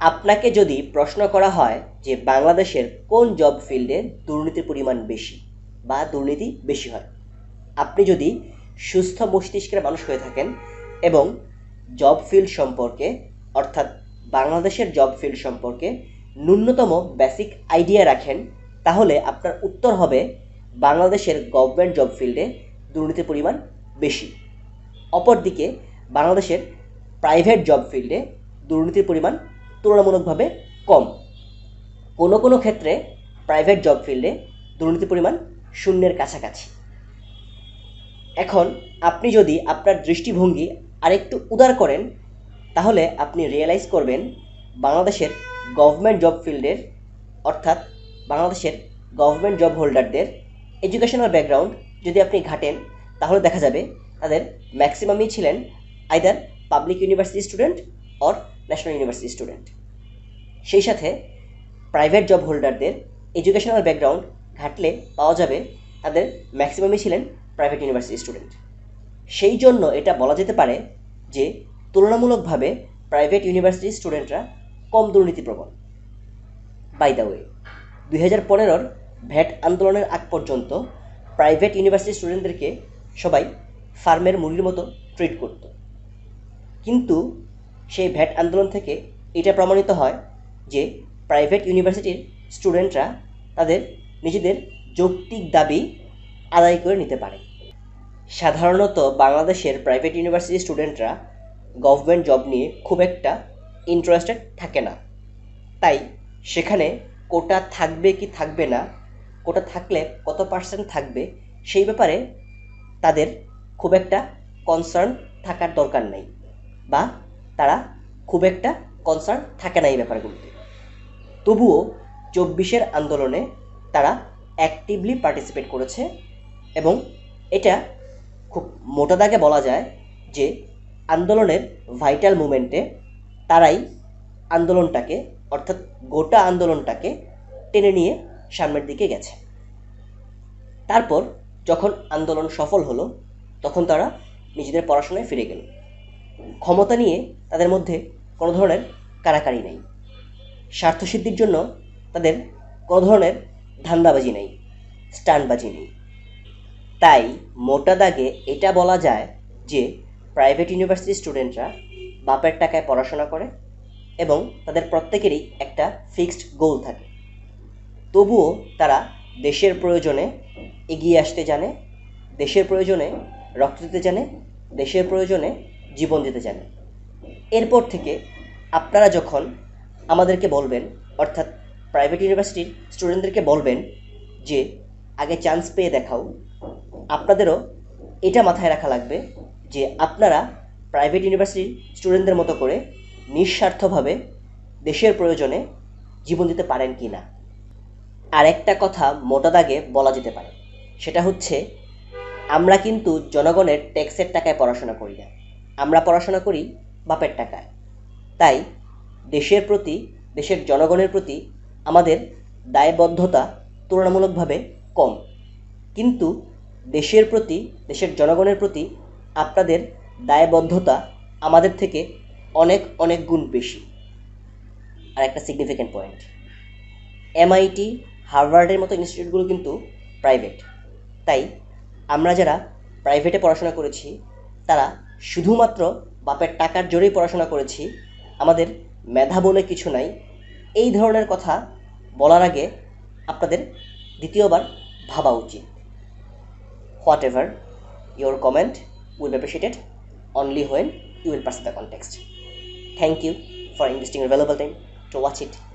আপনাকে যদি প্রশ্ন করা হয় যে বাংলাদেশের কোন জব ফিল্ডে দুর্নীতির পরিমাণ বেশি বা দুর্নীতি বেশি হয়, আপনি যদি সুস্থ মস্তিষ্কের মানুষ হয়ে থাকেন এবং জব ফিল্ড সম্পর্কে, অর্থাৎ বাংলাদেশের জব ফিল্ড সম্পর্কে ন্যূনতম বেসিক আইডিয়া রাখেন, তাহলে আপনার উত্তর হবে বাংলাদেশের গভর্নমেন্ট জব ফিল্ডে দুর্নীতির পরিমাণ বেশি। অপরদিকে বাংলাদেশের প্রাইভেট জব ফিল্ডে দুর্নীতির পরিমাণ তুলনামূলকভাবে কম। কোনো কোনো ক্ষেত্রে প্রাইভেট জব ফিল্ডে দুর্নীতির পরিমাণ শূন্যের কাছাকাছি। এখন আপনি যদি আপনার দৃষ্টিভঙ্গি আরেকটু উদার করেন, তাহলে আপনি রিয়েলাইজ করবেন বাংলাদেশের গভর্নমেন্ট জব ফিল্ডের অর্থাৎ বাংলাদেশের গভর্নমেন্ট জব হোল্ডারদের এডুকেশনাল ব্যাকগ্রাউন্ড যদি আপনি ঘাটেন, তাহলে দেখা যাবে তাদের ম্যাক্সিমামই ছিলেন either public university student or national university student সেই সাথে প্রাইভেট জব হোল্ডারদের এডুকেশনাল ব্যাকগ্রাউন্ড ঘাটলে পাওয়া যাবে তাদের ম্যাক্সিমামই ছিলেন প্রাইভেট ইউনিভার্সিটি স্টুডেন্ট সেই জন্য এটা বলা যেতে পারে যে তুলনামূলকভাবে প্রাইভেট ইউনিভার্সিটির স্টুডেন্টরা কম দুর্নীতিপ্রবণ। বাই দ্য ওয়ে দুই হাজার পনেরোর ভ্যাট আন্দোলনের আগ পর্যন্ত প্রাইভেট ইউনিভার্সিটি স্টুডেন্টদেরকে সবাই ফার্মের মুরগির মতো ট্রিট করত। কিন্তু সেই ভ্যাট আন্দোলন থেকে এটা প্রমাণিত হয় যে প্রাইভেট ইউনিভার্সিটির স্টুডেন্টরা তাদের নিজেদের যৌক্তিক দাবি আদায় করে নিতে পারে। সাধারণত বাংলাদেশের প্রাইভেট ইউনিভার্সিটি স্টুডেন্টরা গভর্নমেন্ট জব নিয়ে খুব একটা ইন্টারেস্টেড থাকে না। তাই সেখানে কোটা থাকবে কি থাকবে না, কোটা থাকলে কত পার্সেন্ট থাকবে, সেই ব্যাপারে তাদের খুব একটা কনসার্ন থাকার দরকার নেই বা তারা খুব একটা কনসার্ন থাকে না এই ব্যাপারগুলোতে। তবুও চব্বিশের আন্দোলনে তারা অ্যাক্টিভলি পার্টিসিপেট করেছে এবং এটা খুব মোটা দাগে বলা যায় যে আন্দোলনের ভাইটাল মুমেন্টে তারাই আন্দোলনটাকে, অর্থাৎ গোটা আন্দোলনটাকে টেনে নিয়ে সামনের দিকে গেছে। তারপর যখন আন্দোলন সফল হলো, তখন তারা নিজেদের পড়াশোনায় ফিরে গেল। ক্ষমতা নিয়ে তাদের মধ্যে কোনো ধরনের কারাকারি নেই। স্বার্থসিদ্ধির জন্য তাদের কোনো ধরনের ধান্দাবাজি নেই স্টান্টবাজি নেই। তাই মোটা দাগে এটা বলা যায় যে প্রাইভেট ইউনিভার্সিটি স্টুডেন্টরা বাপের টাকায় পড়াশোনা করে এবং তাদের প্রত্যেকেরই একটা ফিক্সড গোল থাকে। তবুও তারা দেশের প্রয়োজনে এগিয়ে আসতে জানে, দেশের প্রয়োজনে রক্ত দিতে জানে, দেশের প্রয়োজনে জীবন দিতে জানে এরপর থেকে আপনারা যখন আমাদেরকে বলবেন, অর্থাৎ প্রাইভেট ইউনিভার্সিটির স্টুডেন্টদেরকে বলবেন যে, আগে চান্স পেয়ে দেখাও, আপনাদেরও এটা মাথায় রাখা লাগবে যে, আপনারা প্রাইভেট ইউনিভার্সিটির স্টুডেন্টদের মতো করে নিঃস্বার্থভাবে দেশের প্রয়োজনে জীবন দিতে পারেন কি না। আর একটা কথা মোটা দাগে বলা যেতে পারে, সেটা হচ্ছে, আমরা কিন্তু জনগণের ট্যাক্সের টাকায় পড়াশোনা করি না। আমরা পড়াশোনা করি বাপের টাকায়। তাই দেশের প্রতি, দেশের জনগণের প্রতি আমাদের দায়বদ্ধতা তুলনামূলকভাবে কম। কিন্তু দেশের প্রতি, দেশের জনগণের প্রতি আপনাদের দায়বদ্ধতা আমাদের থেকে অনেক অনেক গুণ বেশি। আর একটা সিগনিফিক্যান্ট পয়েন্ট এমআইটি হার্ভার্ডের মতো ইনস্টিটিউটগুলো কিন্তু প্রাইভেট তাই আমরা যারা প্রাইভেটে পড়াশোনা করেছি, তারা শুধুমাত্র বাপের টাকার জোরেই পড়াশোনা করেছি, আমাদের মেধা বলে কিছু নাই। এই ধরনের কথা বলার আগে আপনাদের দ্বিতীয়বার ভাবা উচিত। Whatever your comment will appreciated only when you will pass the context. Thank you for investing your valuable time to watch it.